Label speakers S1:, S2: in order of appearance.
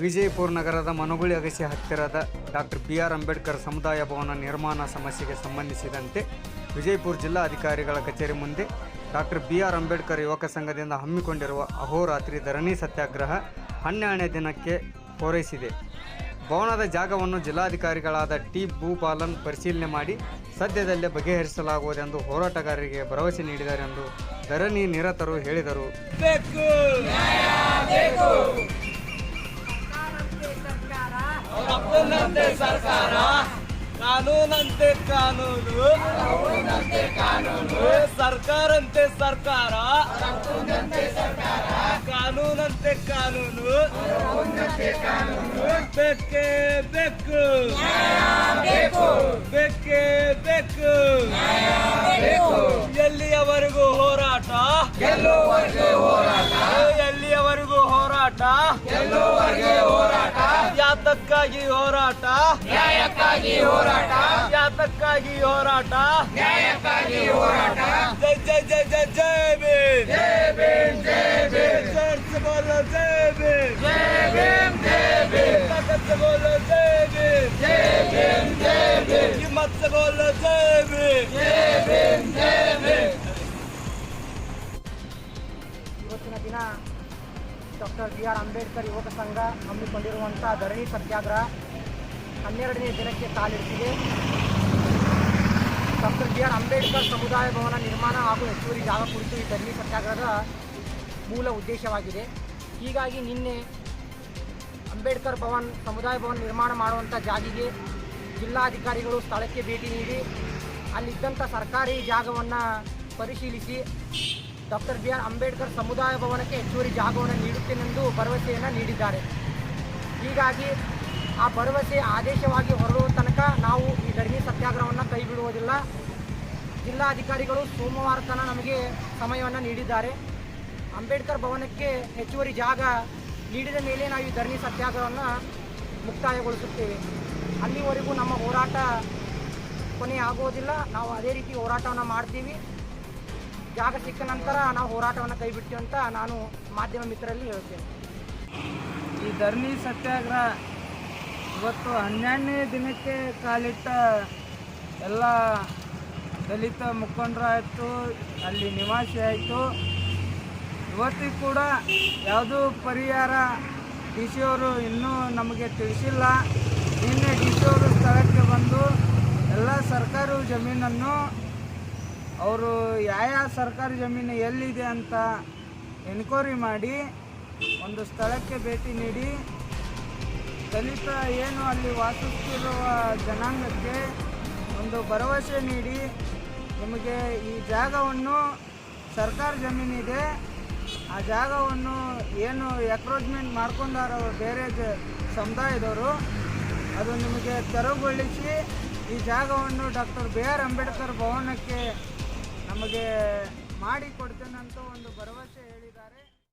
S1: ವಿಜಯಪುರ ನಗರದ ಮನಗುಳಿ ಅಗಸಿ ಹತ್ತಿರದ ಡಾಕ್ಟರ್ ಬಿ ಆರ್ ಅಂಬೇಡ್ಕರ್ ಸಮುದಾಯ ಭವನ ನಿರ್ಮಾಣ ಸಮಸ್ಯೆಗೆ ಸಂಬಂಧಿಸಿದಂತೆ ವಿಜಯಪುರ ಜಿಲ್ಲಾಧಿಕಾರಿಗಳ ಕಚೇರಿ ಮುಂದೆ ಡಾಕ್ಟರ್ ಬಿ ಆರ್ ಅಂಬೇಡ್ಕರ್ ಯುವಕ ಸಂಘದಿಂದ ಹಮ್ಮಿಕೊಂಡಿರುವ ಅಹೋರಾತ್ರಿ ಧರಣಿ ಸತ್ಯಾಗ್ರಹ ಹನ್ನೆರಡನೇ ದಿನಕ್ಕೆ ಪೂರೈಸಿದೆ. ಭವನದ ಜಾಗವನ್ನು ಜಿಲ್ಲಾಧಿಕಾರಿಗಳಾದ ಟಿ ಭೂಪಾಲನ್ ಪರಿಶೀಲನೆ ಮಾಡಿ ಸದ್ಯದಲ್ಲೇ ಬಗೆಹರಿಸಲಾಗುವುದೆಂದು ಹೋರಾಟಗಾರರಿಗೆ ಭರವಸೆ ನೀಡಿದರೆಂದು ಧರಣಿ ನಿರತರು ಹೇಳಿದರು.
S2: ಅಪ್ಪನಂತೆ ಸರ್ಕಾರ. ಕಾನೂನಂತೆ ಕಾನೂನು. ಕಾನೂನು. ಸರ್ಕಾರಂತೆ ಸರ್ಕಾರ. ಕಾನೂನಂತೆ ಕಾನೂನು. ಬೆಕ್ಕೆ ಬೇಕು ಬೆಕ್ಕೆ ಬೇಕು ಎಲ್ಲಿಯವರೆಗೂ ಹೋರಾಟ? ಎಲ್ಲಿಯವರೆಗೂ ಹೋರಾಟ? ಹೋರಾಟ ನ್ಯಾಯಕ್ಕಾಗಿ ಹೋರಾಟ ಜಾತಕ್ಕಾಗಿ ಹೋರಾಟ ನ್ಯಾಯಕ್ಕಾಗಿ ಹೋರಾಟ ಜೈ ಜೈ ಜೈ ಜೈ ಜೈ ಭೀಮ್ ಜೈ ಭೀಮ್ ಜೈ ಭೀಮ್ ಚರ್ಚ್ ಬೋಲೋ ಜೈ ಭೀಮ್ ಜೈ ಭೀಮ್ ಜೈ ಭೀಮ್ ತಾಕತ್ ಬೋಲೋ ಜೈ ಭೀಮ್ ಜೈ ಭೀಮ್ ಜೈ ಭೀಮ್ ಹಿಮ್ಮತ್ ಬೋಲೋ ಜೈ ಭೀಮ್ ಜೈ ಭೀಮ್ ಜೈ ಭೀಮ್
S3: ಇವತ್ತಿನ ದಿನ ಡಾಕ್ಟರ್ ಬಿ ಆರ್ ಅಂಬೇಡ್ಕರ್ ಯುವಕ ಸಂಘ ಹಮ್ಮಿಕೊಂಡಿರುವಂಥ ಧರಣಿ ಸತ್ಯಾಗ್ರಹ ಹನ್ನೆರಡನೇ ದಿನಕ್ಕೆ ಕಾಲಿಡುತ್ತಿದೆ ಡಾಕ್ಟರ್ ಬಿ ಆರ್ ಅಂಬೇಡ್ಕರ್ ಸಮುದಾಯ ಭವನ ನಿರ್ಮಾಣ ಹಾಗೂ ಹೆಚ್ಚುವರಿ ಜಾಗ ಕುರಿತು ಈ ಧರಣಿ ಸತ್ಯಾಗ್ರಹದ ಮೂಲ ಉದ್ದೇಶವಾಗಿದೆ. ಹೀಗಾಗಿ ನಿನ್ನೆ ಅಂಬೇಡ್ಕರ್ ಭವನ್, ಸಮುದಾಯ ಭವನ ನಿರ್ಮಾಣ ಮಾಡುವಂಥ ಜಾಗಿಗೆ ಜಿಲ್ಲಾಧಿಕಾರಿಗಳು ಸ್ಥಳಕ್ಕೆ ಭೇಟಿ ನೀಡಿ ಅಲ್ಲಿದ್ದಂಥ ಸರ್ಕಾರಿ ಜಾಗವನ್ನು ಪರಿಶೀಲಿಸಿ ಡಾಕ್ಟರ್ ಬಿ ಆರ್ ಅಂಬೇಡ್ಕರ್ ಸಮುದಾಯ ಭವನಕ್ಕೆ ಹೆಚ್ಚುವರಿ ಜಾಗವನ್ನು ನೀಡುತ್ತೇನೆಂದು ಭರವಸೆಯನ್ನು ನೀಡಿದ್ದಾರೆ. ಹೀಗಾಗಿ ಆ ಭರವಸೆ ಆದೇಶವಾಗಿ ಹೊರಡುವ ತನಕ ನಾವು ಈ ಧರಣಿ ಸತ್ಯಾಗ್ರಹವನ್ನು ಕೈ ಬಿಡುವುದಿಲ್ಲ ಜಿಲ್ಲಾಧಿಕಾರಿಗಳು ಸೋಮವಾರ ತನ ನಮಗೆ ಸಮಯವನ್ನು ನೀಡಿದ್ದಾರೆ. ಅಂಬೇಡ್ಕರ್ ಭವನಕ್ಕೆ ಹೆಚ್ಚುವರಿ ಜಾಗ ನೀಡಿದ ಮೇಲೆ ನಾವು ಈ ಧರಣಿ ಸತ್ಯಾಗ್ರಹವನ್ನು ಮುಕ್ತಾಯಗೊಳಿಸುತ್ತೇವೆ. ಅಲ್ಲಿವರೆಗೂ ನಮ್ಮ ಹೋರಾಟ ಕೊನೆ ಆಗೋದಿಲ್ಲ ನಾವು ಅದೇ ರೀತಿ ಹೋರಾಟವನ್ನು ಮಾಡ್ತೀವಿ. ಜಾಗ ಸಿಕ್ಕ ನಂತರ ನಾವು ಹೋರಾಟವನ್ನು ಕೈ ಬಿಡ್ತೀವಿ ಅಂತ ನಾನು ಮಾಧ್ಯಮ ಮಿತ್ರರಲ್ಲಿ ಹೇಳ್ತೇನೆ
S2: ಈ ಧರಣಿ ಸತ್ಯಾಗ್ರಹ ಇವತ್ತು ಹನ್ನೆರಡನೇ ದಿನಕ್ಕೆ ಕಾಲಿಟ್ಟ ಎಲ್ಲ ದಲಿತ ಮುಖಂಡರಾಯಿತು, ಅಲ್ಲಿ ನಿವಾಸಿ ಆಯಿತು. ಇವತ್ತಿಗೂ ಕೂಡ ಯಾವುದೂ ಪರಿಹಾರ ಡಿ ಸಿ ಅವರು ಇನ್ನೂ ನಮಗೆ ತಿಳಿಸಿಲ್ಲ. ನಿನ್ನೆ ಡಿ ಸಿ ಅವರು ಸ್ಥಳಕ್ಕೆ ಬಂದು ಎಲ್ಲ ಸರ್ಕಾರಿ ಜಮೀನನ್ನು ಅವರು ಯಾವ ಸರ್ಕಾರಿ ಜಮೀನು ಎಲ್ಲಿದೆ ಅಂತ ಎನ್ಕ್ವೈರಿ ಮಾಡಿ, ಒಂದು ಸ್ಥಳಕ್ಕೆ ಭೇಟಿ ನೀಡಿ ದಲಿತ ಏನು ಅಲ್ಲಿ ವಾಸಿಸ್ತಿರುವ ಜನಾಂಗಕ್ಕೆ ಒಂದು ಭರವಸೆ ನೀಡಿ ನಿಮಗೆ ಈ ಜಾಗವನ್ನು ಸರ್ಕಾರ ಜಮೀನಿದೆ. ಆ ಜಾಗವನ್ನು ಏನು ಎಕ್ರೋಚ್ಮೆಂಟ್ ಮಾಡ್ಕೊಂಡಾರೋ ಬೇರೆ ಸಮುದಾಯದವರು, ಅದು ನಿಮಗೆ ತೆರವುಗೊಳಿಸಿ ಈ ಜಾಗವನ್ನು ಡಾಕ್ಟರ್ ಬಿ ಆರ್ ಅಂಬೇಡ್ಕರ್ ಭವನಕ್ಕೆ ನಮಗೆ ಮಾಡಿ ಕೊಡ್ತೇನೆ ಅಂತ ಒಂದು ಭರವಸೆ